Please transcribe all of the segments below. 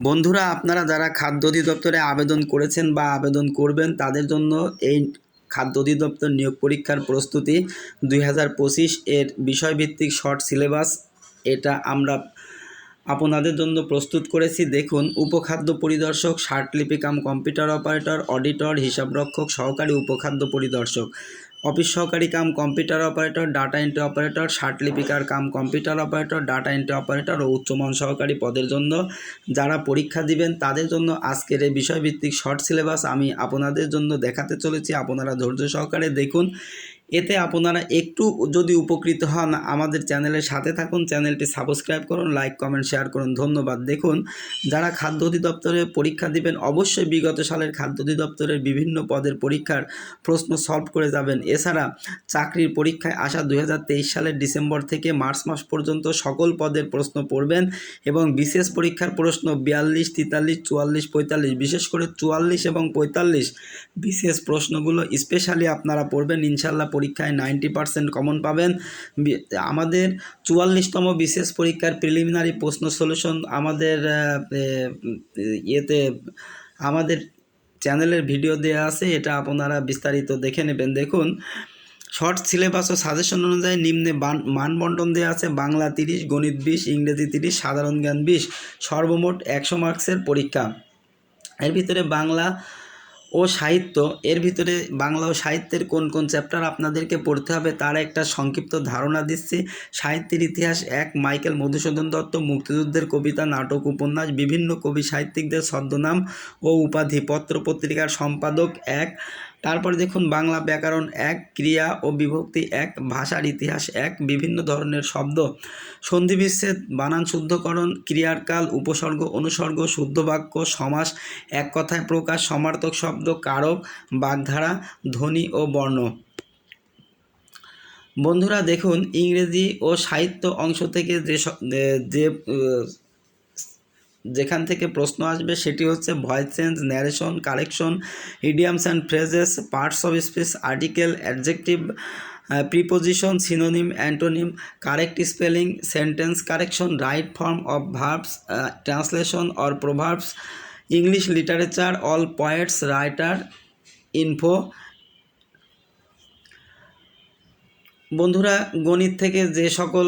বন্ধুরা, আপনারা যারা খাদ্য অধিদপ্তরে আবেদন করেছেন বা আবেদন করবেন, তাদের জন্য এই খাদ্য অধিদপ্তর নিয়োগ পরীক্ষার প্রস্তুতি দুই হাজার পঁচিশ এর বিষয়ভিত্তিক শর্ট সিলেবাস। এটা আমরা আপনাদের জন্য প্রস্তুত করেছি। দেখুন, উপখাদ্য পরিদর্শক ষাটলিপি কাম কম্পিউটার অপারেটর, অডিটর, হিসাবরক্ষক, সহকারী উপখাদ্য পরিদর্শক। অফিস সহকারী cum computer operator, data entry operator লিপিকার cum computer operator, data entry operator ও উচ্চমান সহকারী পদের জন্য। যারা পরীক্ষা দিবেন তাদের জন্য আজকের এই বিষয়ভিত্তিক শর্ট সিলেবাস আমি আপনাদের জন্য দেখাতে চলেছি। আপনারা ধৈর্য সহকারে দেখুন। এতে আপনারা একটু যদি উপকৃত হন, আমাদের চ্যানেলের সাথে থাকুন, চ্যানেলটি সাবস্ক্রাইব করুন, লাইক, কমেন্ট, শেয়ার করুন, ধন্যবাদ। দেখুন, যারা খাদ্য অধিদপ্তরে পরীক্ষা দিবেন, অবশ্যই বিগত সালের খাদ্য অধিদপ্তরের বিভিন্ন পদের পরীক্ষার প্রশ্ন সলভ করে যাবেন। এছাড়া চাকরির পরীক্ষায় আসা দু হাজার তেইশ সালের ডিসেম্বর থেকে মার্চ মাস পর্যন্ত সকল পদের প্রশ্ন পড়বেন এবং বিশেষ পরীক্ষার প্রশ্ন বিয়াল্লিশ, তেতাল্লিশ, চুয়াল্লিশ, পঁয়তাল্লিশ, বিশেষ করে চুয়াল্লিশ এবং পঁয়তাল্লিশ বিশেষ প্রশ্নগুলো স্পেশালি আপনারা পড়বেন। ইনশাল্লাহ পরীক্ষায় নাইনটি পার্সেন্ট কমন পাবেন। আমাদের চুয়াল্লিশতম বিশেষ পরীক্ষার প্রিলিমিনারি প্রশ্ন সলিউশন আমাদের ইয়েতে, আমাদের চ্যানেলের ভিডিও দেওয়া আছে, এটা আপনারা বিস্তারিত দেখে নেবেন। দেখুন শর্ট সিলেবাস ও সাজেশন অনুযায়ী নিম্নে বান- মানবন্টন দেওয়া আছে, বাংলা তিরিশ, গণিত বিশ, ইংরেজি তিরিশ, সাধারণ জ্ঞান বিশ, সর্বমোট একশো মার্কসের পরীক্ষা। এর ভিতরে বাংলা ও সাহিত্য, এর ভিতরে বাংলা ও সাহিত্যের কোন কোন চ্যাপ্টার আপনাদেরকে পড়তে হবে তার একটা সংক্ষিপ্ত ধারণা দিচ্ছি। সাহিত্যের ইতিহাস এক, মাইকেল মধুসূদন দত্ত, মুক্তিযুদ্ধের কবিতা, নাটক, উপন্যাস, বিভিন্ন কবি সাহিত্যিকদের ছদ্মনাম ও উপাধি, পত্র পত্রিকার সম্পাদক এক তারপরে দেখুন বাংলা ব্যাকরণ এক, ক্রিয়া ও বিভক্তি এক, ভাষার ইতিহাস এক, বিভিন্ন ধরনের শব্দ সন্ধিবিচ্ছেদ বানান শুদ্ধকরণ, ক্রিয়ার কাল, উপসর্গ, অনুসর্গ, শুদ্ধ বাক্য, সমাস, এক কথায় প্রকাশ, সমার্থক শব্দ, কারক, বাগধারা, ধ্বনি ও বর্ণ। বন্ধুরা দেখুন ইংরেজি ও সাহিত্য অংশ থেকে যে যে- যেখান থেকে প্রশ্ন আসবে সেটি হচ্ছে voice change narration correction idioms and phrases parts of speech article adjective preposition synonym antonym correct spelling sentence correction right form of verbs translation or proverbs English literature all poets writer info বন্ধুরা, গণিত থেকে যে সকল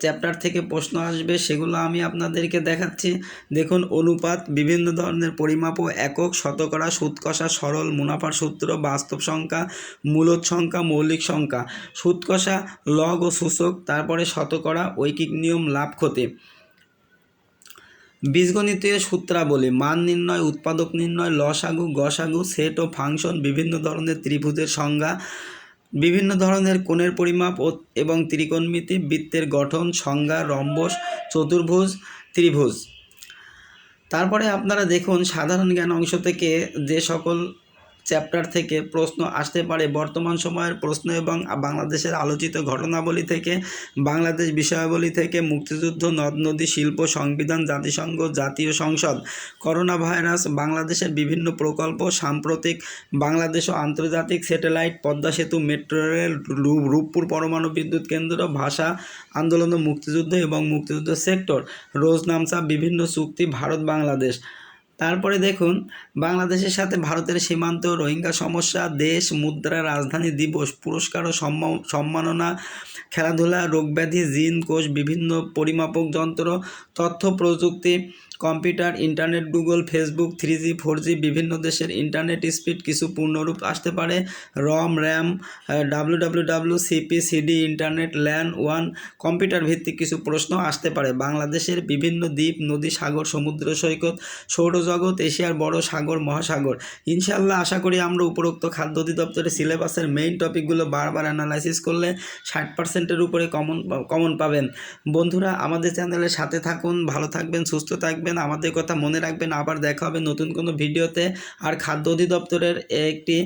chapter থেকে প্রশ্ন আসবে, সেগুলো আমি আপনাদেরকে দেখাচ্ছি। দেখুন, অনুপাত বিভিন্ন ধরনের পরিমাপ ও একক, শতকরা সুৎকষা সরল, মুনাফার সূত্র, বাস্তব সংখ্যা মূলত সংখ্যা, মৌলিক সংখ্যা। সুৎকষা লগ ও সূচক, তারপরে শতকরা, ঐকিক নিয়ম, লাভ, ক্ষতি। বীজগণিতীয় সূত্রাবলী, মান নির্ণয়, উৎপাদক নির্ণয়, লসাগু, গসাগু, সেট ও ফাংশন, বিভিন্ন ধরনের ত্রিভুজের সংজ্ঞা। বিভিন্ন ধরনের কোণের পরিমাপ ও এবং ত্রিকোণমিতি, বৃত্তের গঠন, সংজ্ঞা, রম্বস, চতুর্ভুজ, ত্রিভুজ। তারপরে আপনারা দেখুন সাধারণ জ্ঞান অংশ থেকে যে সকল চ্যাপ্টার থেকে প্রশ্ন আসতে পারে। বর্তমান সময়ের প্রশ্ন এবং বাংলাদেশের আলোচিত ঘটনাবলী থেকে, বাংলাদেশ বিষয়াবলী থেকে, মুক্তিযুদ্ধ, নদ নদী শিল্প, সংবিধান, জাতিসংঘ, জাতীয় সংসদ করোনা ভাইরাস বাংলাদেশের বিভিন্ন প্রকল্প, সাম্প্রতিক বাংলাদেশ ও আন্তর্জাতিক স্যাটেলাইট, পদ্মা সেতু, মেট্রো রেল রূপপুর পরমাণু বিদ্যুৎ কেন্দ্র, ভাষা আন্দোলন মুক্তিযুদ্ধ এবং মুক্তিযুদ্ধ সেক্টর রোজনামসা বিভিন্ন চুক্তি ভারত বাংলাদেশ তারপরে দেখুন, বাংলাদেশের সাথে ভারতের সীমান্ত, রোহিঙ্গা সমস্যা, দেশ, মুদ্রা, রাজধানী দিবস, পুরস্কার ও সম্মান- সম্মাননা, খেলাধুলা, রোগব্যাধি, জিন, কোষ, বিভিন্ন পরিমাপক যন্ত্র, তথ্য প্রযুক্তি computer, internet, Google, Facebook three G four G বিভিন্ন দেশের ইন্টারনেট স্পিড কিছু পূর্ণরূপ আসতে পারে। ROM, RAM W W W CP internet, LAN, one computer ভিত্তিক কিছু প্রশ্ন আসতে পারে। বাংলাদেশের বিভিন্ন দ্বীপ, নদী, সাগর, সমুদ্র সৈকত, সৌরজগৎ, এশিয়ার বড় সাগর, মহাসাগর। ইনশাল্লাহ আশা করি আমরা উপরোক্ত খাদ্য অধিদপ্তরের সিলেবাসের মেইন টপিকগুলো বারবার অ্যানালাইসিস করলে ষাট পার্সেন্টের উপরে কমন কমন পাবেন। বন্ধুরা, আমাদের চ্যানেলের সাথে থাকুন, ভালো থাকবেন, সুস্থ থাকবেন। আমাদের কথা মনে রাখবেন। আবার দেখা হবে নতুন কোনো ভিডিওতে। আর খাদ্য অধিদপ্তরের একটি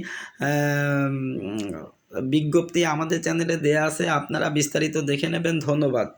বিজ্ঞপ্তি আমাদের চ্যানেলে দেয়া আছে। আপনারা বিস্তারিত দেখে নেবেন। ধন্যবাদ।